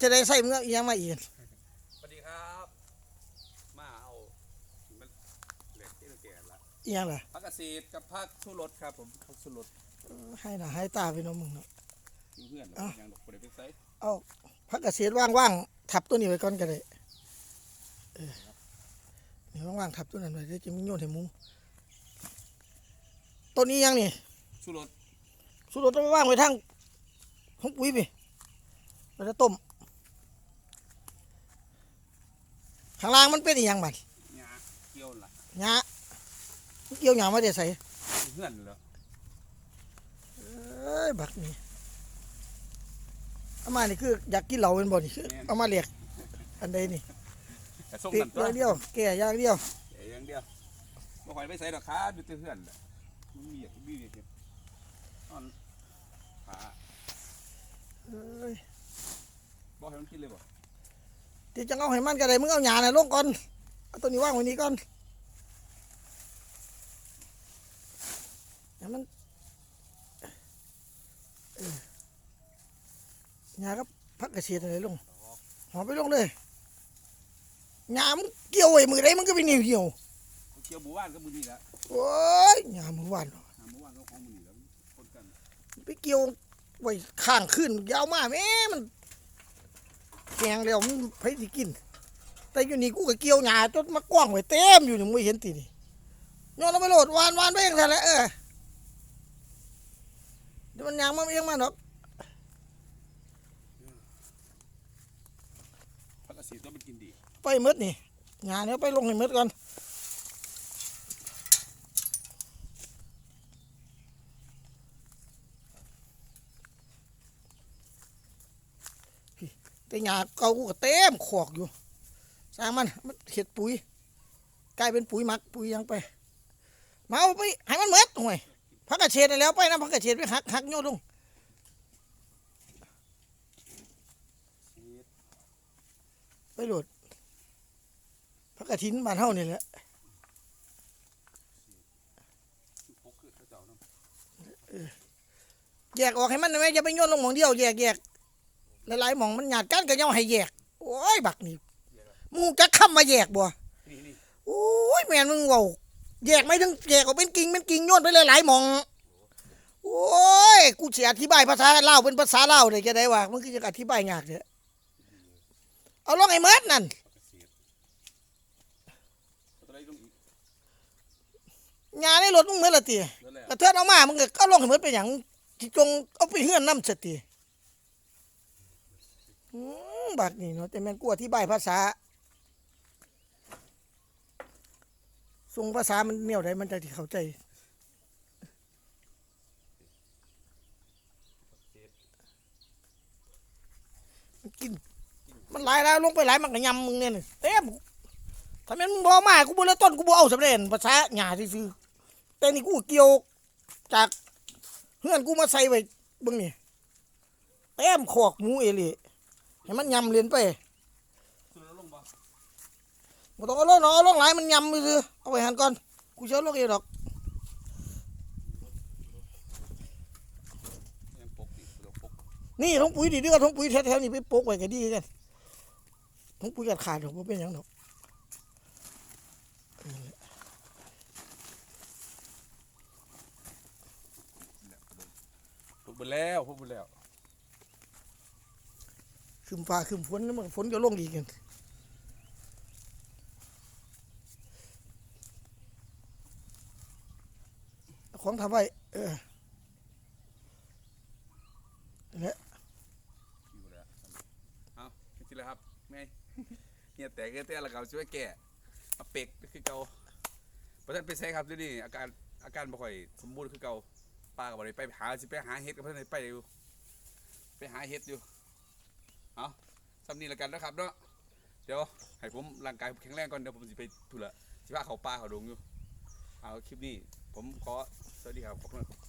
จะได้ใส่เมื่ออีหยังมาอีกสวัสดีครับ มาเอามันเหล็กที่เราแก่ละอีหยังล่ะพักเกษตรกับพักสู้รถครับผมพักสู้รถให้หน้าให้ตาพี่น้องมึงเนาะเพื่อนๆอะยังดอกบ่ได้ไปไสเอาพักเกษตรว่างๆทับตัวนี้ไว้ก่อนก็ได้เออนี่ว่างๆทับตัวนั้นไว้เดี๋ยวจะมีโยนให้หมูต้นนี้ยังนี่สู้รถสุดเราต้องไปว่างไว้ทางของปุ๋ยไปเราจะต้ม ข้างล่างมันเป็นอีหยังบัดหญ้าเกี่ยวล่ะหญ้ามันเกี่ยวหญ้ามาได้ใส่เพื่อนเหรอเอ้ยบักนี่เอามานี่คืออยากกินเหล้าเป็นบ่นี่คือเอามาเรียกอันใดนี่แต่ส่งติดกันตัวอย่างเดียวแก่อย่างเดียวแก่อย่างเดียวบ่ค่อยไปไสดอกครับอยู่แต่เพื่อนแหละมันมีอยากมีอยากเก็บนอนขาเอ้ยบ่ให้มันกินเลยบ่ ที่จะเอาให้มันก็ได้มึงเอาหญ้าน่ะลงก่อนเอาตัวนี้วางไว้นี่ก่อนให้มันเออหญ้ากับผักกระเฉดอะไรลงหอมไปลงเลยหยามนเกี่ยวไอ้มือไรมันก็เป็นนิ้วเหี่ยวเกี่ยวหมู่บ้านก็มื้อนี้แหละโอ้ยหยามมือวานหาหมู่บ้านก็ของมื้อนี้แล้วคนกันไปเกี่ยวไว้ข้างขึ้นยาวมากแม่มัน แกงแล้วมันไผสิกิน แต่อยู่นี่กูก็เกี่ยวหญ้าจนมากว้างไว้เต็มอยู่นี่มึงเห็นตินี่ย้อนเราไปโหลดวานวานไปเองแท้แหละเออเดี๋ยวมันยางมันเองมาดอกพักเกษตรต้องมันกินดี ไปหมดนี่หญ้าเนี่ยไปลงให้หมดก่อน แต่หญ้าเก่ากูก็เต็มขอกอยู่สร้างมันมันเห็ดปุ๋ยกลายเป็นปุ๋ยหมักปุ๋ยยังไปมาเอาไปให้มันหมดห่วยพักกระเฉดอันแล้วไปนะพักกระเฉดไปหักหักโยนลงไปโหลดพักกระถินบ้านเฮานี่แหละพกคือเขาเจ้าเนาะแยกออกให้มันได้ไหมอย่าไปโยนลงหมองเดียวแยกแยก หลายๆหมองมันหยาดกันก็ยังให้แยก โอ้ยบักนี่มึงจะค้ำมาแยกบ่โอ้ยแม่นมึงเว้าแยกไม่ถึงแยกออกเป็นกิ่งเป็นกิ่งโยนไปหลายๆหมอง โอ้ยกูสิอธิบายภาษาลาวเป็นภาษาลาวได้จะได้ว่ามันคือจะอธิบายยากเด้อเอาลองไอ้เมิดนั่นพักเกษตรเอาใดลงานในรถมึงเมิดละติแล้วแหละกระเทือนเอามา มึงก็เองให้เมิดไปหยังที่จงเอาไปเฮือนนำสติ บักนี่เนาะแต่แม่นกูอธิบายภาษาทรงภาษามันแนวใดมันจะที่เข้าใจมันกิน มันหลายแล้วลงไปหลายมันก็ยำมึงเนี่ยน่เต็มถ้าแม่นมึงบอมากูบ่เลยต้นกูบ่เอาสำเร็จภาษาหยาซื่อๆแต่นี่กูเกี่ยวจากเฮือนกูมาใส่ไว้บิ่งนี่เต็มขอกหมูเอลี่ ให้มันยำเลียนไปสุดลงบ่บ่ต้องเอาลงเนาะเอาลงหลายมันยำซื่อเอาไว้หันก่อน กูเชียวลงเองดอกยังปกอีกเราปกนี่ถุงปุ๋ยดีเด้อถุงปุ๋ยแถวๆนี่ไปปกไว้ก็ดีกันถุงปุ๋ยกัดขาดดอกบ่เป็นหยังดอกปกไปแล้วปกไปแล้ว คืมฟ้าคืมฝนมันฝนก็ลงอีกกันเอของทำไว้เออนั่นแหละอยู่แล้วเอาคิดเลยครับแม่เฮียแตกเฮียแตกแล้วก็ช่วยแก่มาเป็กคือเก่าเพราะฉะนั้นไปใช้ครับดี๋ยนี้อาการอาการบ่ค่อยสมบูรณ์คือเก่าป้าก็บ่ได้ไปหาสิไปหาเห็ดกับเพิ่นไปอยู่ไปหาเห็ดอยู่ เอาสำนีแล้วกันนะครับเนาะเดี๋ยวให้ผมร่างกายแข็งแรงก่อนเดี๋ยวผมสิไปทุระสิพาเขาป่าเขาดงอยู่เอาคลิปนี้ผมขอสวัสดีครับขอบคุณครับ